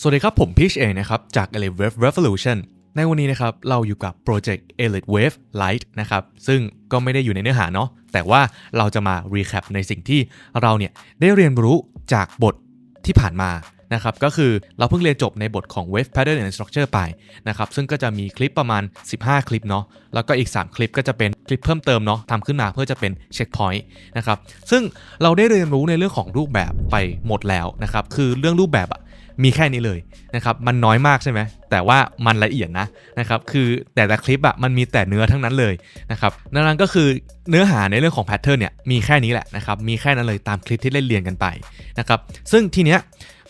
สวัสดีครับผมพีชเองนะครับ จาก Elite Wave Revolution ในวันนี้นะครับ เราอยู่กับโปรเจกต์ Elite Wave Lite นะครับ ซึ่งก็ไม่ได้อยู่ในเนื้อหาเนาะแต่ว่าเราจะมา recap ในสิ่งที่เราเนี่ย ได้เรียนรู้จากบทที่ผ่านมานะครับก็คือเราเพิ่งเรียนจบในบทของ Wave Pattern and Structure ไปนะครับซึ่งก็จะมีคลิปประมาณ 15 คลิปเนาะแล้วก็อีก 3 คลิปก็จะเป็นคลิปเพิ่มเติมเนาะทำขึ้นมาเพื่อจะเป็นเช็คพอยต์นะครับซึ่งเราได้เรียนรู้ในเรื่องของรูปแบบไปหมดแล้วนะครับคือเรื่องรูปแบบอะ มีแค่นี้เลยนะครับมันน้อยมากใช่ไหมแต่ว่ามันละเอียดนะนะครับคือแต่ละคลิปอะมันมีแต่เนื้อทั้งนั้นเลยนะครับดังนั้นก็คือเนื้อหาในเรื่องของแพทเทิร์นเนี่ยมีแค่นี้แหละนะครับมีแค่นั้นเลยตามคลิปที่ได้เรียนกันไปนะครับซึ่งทีเนี้ย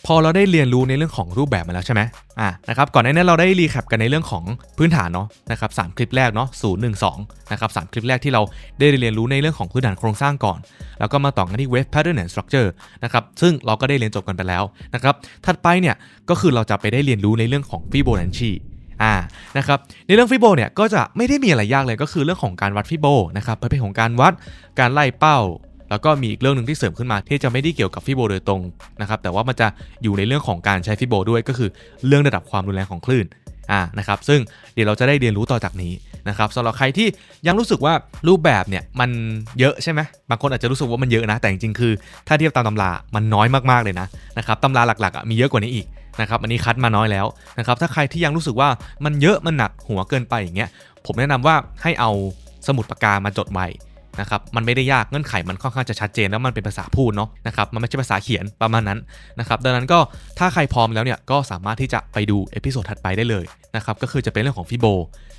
พอเราได้เรียนรู้ในเรื่องของรูปแบบมาแล้วใช่ไหมอ่านะครับก่อนหน้านี้เราได้รีแคปกันในเรื่องของพื้นฐานเนาะนะครับสามคลิปแรกเนาะศูนย์หนึ่งสองนะครับสามคลิปแรกที่เราได้เรียนรู้ในเรื่องของพื้นฐานโครงสร้างก่อน แล้วก็มาต่อกันที่ Wave Pattern and Structure นะครับซึ่งเราก็ได้เรียนจบกันไปแล้วนะครับถัดไปเนี่ยก็คือเราจะไปได้เรียนรู้ในเรื่องของ Fibonacci อ่านะครับในเรื่องฟิโบเนี่ยก็จะไม่ได้มีอะไรยากเลยก็คือเรื่องของการวัดฟิโบนะครับประเภทของการวัดการไล่เป้า แล้วก็มีอีกเรื่องหนึ่งที่เสริมขึ้นมาที่จะไม่ได้เกี่ยวกับฟิโบโดยตรงนะครับแต่ว่ามันจะอยู่ในเรื่องของการใช้ฟิโบด้วยก็คือเรื่องระดับความรุนแรงของคลื่นอ่านะครับซึ่งเดี๋ยวเราจะได้เรียนรู้ต่อจากนี้นะครับสำหรับใครที่ยังรู้สึกว่ารูปแบบเนี่ยมันเยอะใช่ไหมบางคนอาจจะรู้สึกว่ามันเยอะนะ แต่จริงๆคือ ถ้าเทียบตามตำรามันน้อยมากๆเลยนะนะครับตำราหลักๆมีเยอะกว่านี้อีกนะครับอันนี้คัดมาน้อยแล้วนะครับถ้าใครที่ยังรู้สึกว่ามันเยอะมันหนักหัวเกินไปอย่างเงี้ยผมแนะนำว่าให้เอาสมุดปากกามาจดไว้ นะครับมันไม่ได้ยากเงื่อนไขมันค่อนข้างจะชัดเจนแล้วมันเป็นภาษาพูดเนาะนะครับมันไม่ใช่ภาษาเขียนประมาณนั้นนะครับดังนั้นก็ถ้าใครพร้อมแล้วเนี่ยก็สามารถที่จะไปดูเอพิโซดถัดไปได้เลยนะครับก็คือจะเป็นเรื่องของฟิโบ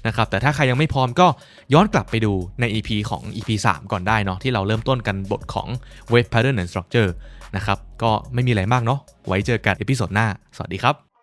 นะครับแต่ถ้าใครยังไม่พร้อมก็ย้อนกลับไปดูใน EP ของ EP 3 ก่อนได้เนาะที่เราเริ่มต้นกันบทของ Wave Pattern and Structure นะครับก็ไม่มีอะไรมากเนาะไว้เจอกันเอพิโซดหน้า สวัสดีครับ